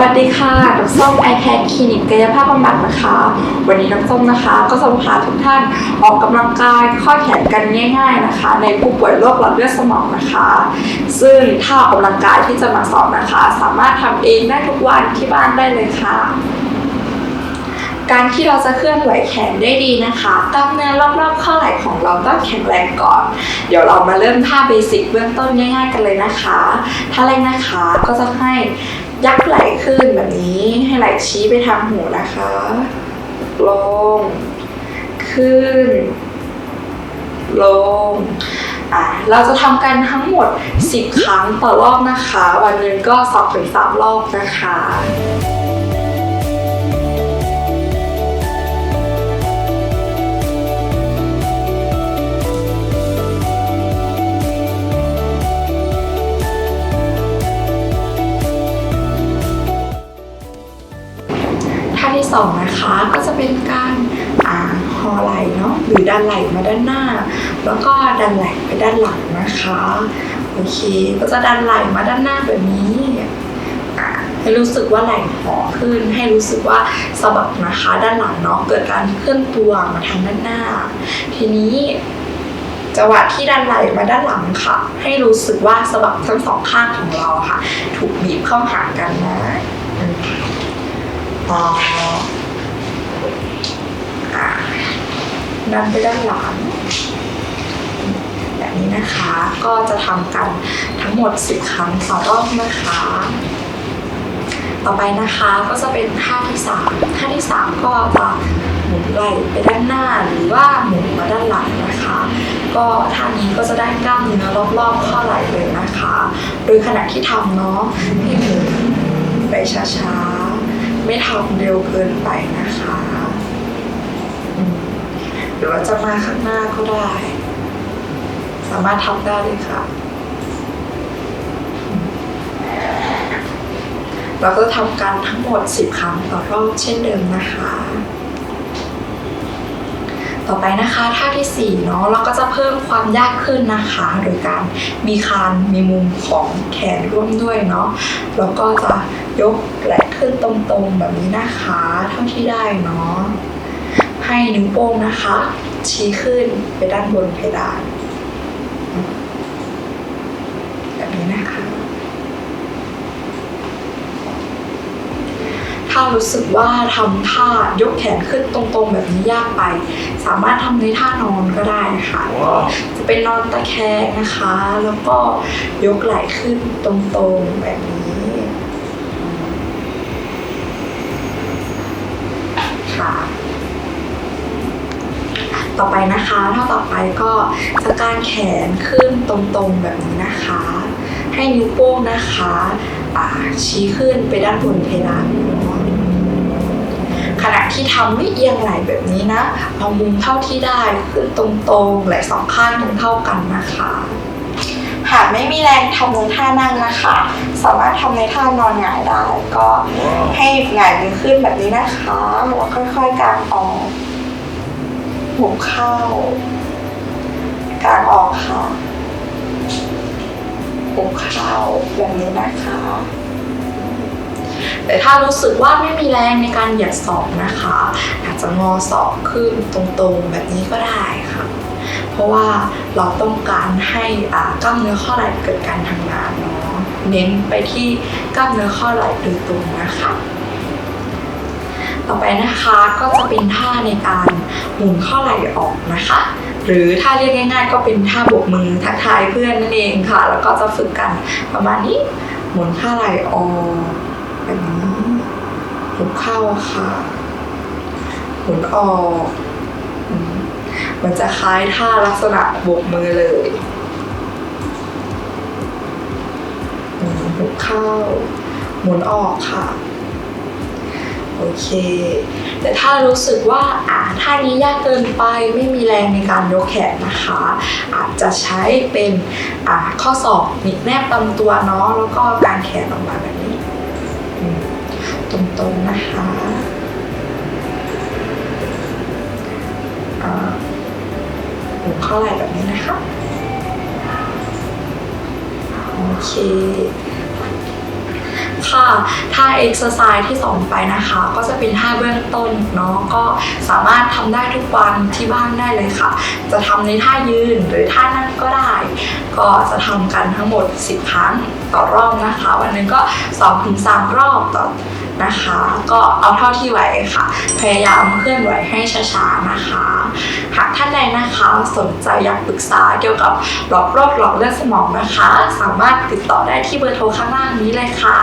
วัสดีค่ะน้ำส้มไอแพคคลินิกกายภาพบำบัดนะคะ วันนี้น้ำส้มนะคะ ก็จะพาทุกท่านออกกำลังกายข้อแขนกันง่าย ๆนะคะ ในผู้ป่วยโรคหลอดเลือดสมองนะคะ ซึ่งท่าออกกำลังกายที่จะมาสอนนะคะ สามารถทำเองได้ทุกวันที่บ้านได้เลยค่ะการที่เราจะเคลื่อนไหวแขนได้ดีนะคะกล้ามเนื้อรอบๆข้อไหล่ของเราต้องแข็งแรงก่อน เดี๋ยวเรามาเริ่มท่าเบสิกเบื้องต้นง่ายๆกันเลยนะคะ ท่าแรกนะคะก็จะให้ ยักไหล่ขึ้นแบบนี้ให้ไหล่ชี้ไปทางหูนะคะ ลง ขึ้น ลงอะเราจะทำกันทั้งหมด 10 ครั้งต่อรอบนะคะ วันหนึงก็2-3รอบนะคะ ท่าที่สองนะคะ ก็จะเป็นการอ่าหอไหลเนาะหรือดันไหลมาด้านหน้า แล้วก็ดันไหลไปด้านหลังนะคะโอเคก็จะดันไหลมาด้านหน้าแบบนี้ให้รู้สึกว่าไหล่หอขึ้น ให้รู้สึกว่าสะบักนะคะด้านหลังเนาะเกิดการเคลื่อนตัวมาทางด้านหน้า ทีนี้จังหวะที่ดันไหล่มาด้านหลังค่ะ ให้รู้สึกว่าสะบักทั้งสองข้างของเราค่ะ ถูกบีบเข้าหากันนะอืมต่อะ ดันไปด้านหลังแบบนี้นะคะ ก็จะทำกันทั้งหมด 10 ครั้งต่อรอบนะคะ ต่อไปนะคะก็จะเป็นท่าที่3ท่าที่ 3 ก็จะหมุนไหล่ไปด้านหน้าหรือว่าหมุนมาด้านหลังนะคะ ก็ท่านี้ก็จะได้กล้ามเนื้อรอบๆข้อไหล่เลยนะคะ โดยขณะที่ทำเนาะให้หมุนไปช้าๆ ไม่ทำเร็วเกินไปนะคะอืม หรือว่าจะมาข้างหน้าก็ได้ สามารถทำได้เลยค่ะ เราก็ทำการทั้งหมด 10 ครั้งต่อรอบเช่นเดิมนะคะ ต่อไปนะคะท่าที่4เนาะเราก็จะเพิ่มความยากขึ้นนะคะ โดยการมีคานมีมุมของแขนร่วมด้วยเนาะแล้วก็จะยกไหล่ขึ้นตรงๆแบบนี้นะคะ เท่าที่ได้เนาะ ให้นิ้วโป้งนะคะ ชี้ขึ้นไปด้านบนเพดานแบบนี้นะคะ ถ้ารู้สึกว่าทำท่ายกแขนขึ้นตรงๆ แบบนี้ยากไป สามารถทำในท่านอนก็ได้ค่ะจะเป็นนอนตะแคงนะคะ แล้วก็ยกไหล่ขึ้นตรงๆแบบนี้ค่ะ ต่อไปนะคะท่าต่อไปก็จะการแขนขึ้นตรงๆแบบนี้นะคะ ให้นิ้วโป้งนะคะชี้ขึ้นไปด้านบนเพดานขณะที่ทำไม่เอียงไหลแบบนี้นะเอามุมเท่าที่ได้ขึ้นตรงๆไหลสองข้างเท่ากันนะคะหากไม่มีแรงทำในท่านั่งนะคะ สามารถทำในท่านอนหงายได้ ก็ให้หงายมือขึ้นแบบนี้นะคะแล้วค่อยๆกางออก หุบเข้ากางออกค่ะหุบเข้าแบบนี้นะคะแต่ถ้ารู้สึกว่าไม่มีแรงในการเหยียดศอกนะคะ อาจจะงอศอกขึ้นตรงๆแบบนี้ก็ได้ค่ะ เพราะว่าเราต้องการให้อ่ากล้ามเนื้อข้อไหล่เกิดการทำงานเนาะเน้นไปที่กล้ามเนื้อข้อไหล่โดยตรงนะคะ ต่อไปนะคะก็จะเป็นท่าในการหมุนข้อไหล่ออกนะคะ หรือถ้าเรียกง่าย ๆ ก็เป็นท่าโบกมือทักทายเพื่อนนั่นเองค่ะ แล้วก็จะฝึกกันประมาณนี้หมุนข้อไหล่ออกแบบนี้หมุนเข้าค่ะหมุนออกมันจะคล้ายท่าลักษณะโบกมือเลยหมุนเข้าหมุนออกค่ะ โอเค แต่ถ้ารู้สึกว่าอ่าท่านี้ยากเกินไปไม่มีแรงในการยกแขนนะคะ อาจจะใช้เป็นอ่าข้อศอกหนิบแนบลำตัวเนาะแล้วก็การแขนออกมาแบบนี้ ตรงๆนะคะหมุนข้าไหล่แบบนี้นะคะโอเค ค่ะท่าเอ็กซ์ไซส์ที่สอนไปนะคะ ก็จะเป็นท่าเบื้องต้นเนาะก็สามารถทำได้ทุกวันที่บ้านได้เลยค่ะ จะทำในท่ายืนหรือท่านั่งก็ได้ ก็จะทำกันทั้งหมด 10 ครั้งต่อรอบนะคะ วันหนึงก็ 2-3 รอบต่อ นะคะ ก็เอาเท่าที่ไหวค่ะ พยายามเคลื่อนไหวให้ช้าๆนะคะ หากท่านใดนะคะสนใจอยากปรึกษาเกี่ยวกับหลอดโรคหลอดเลือดสมองนะคะ สามารถติดต่อได้ที่เบอร์โทรข้างล่างนี้เลยค่ะ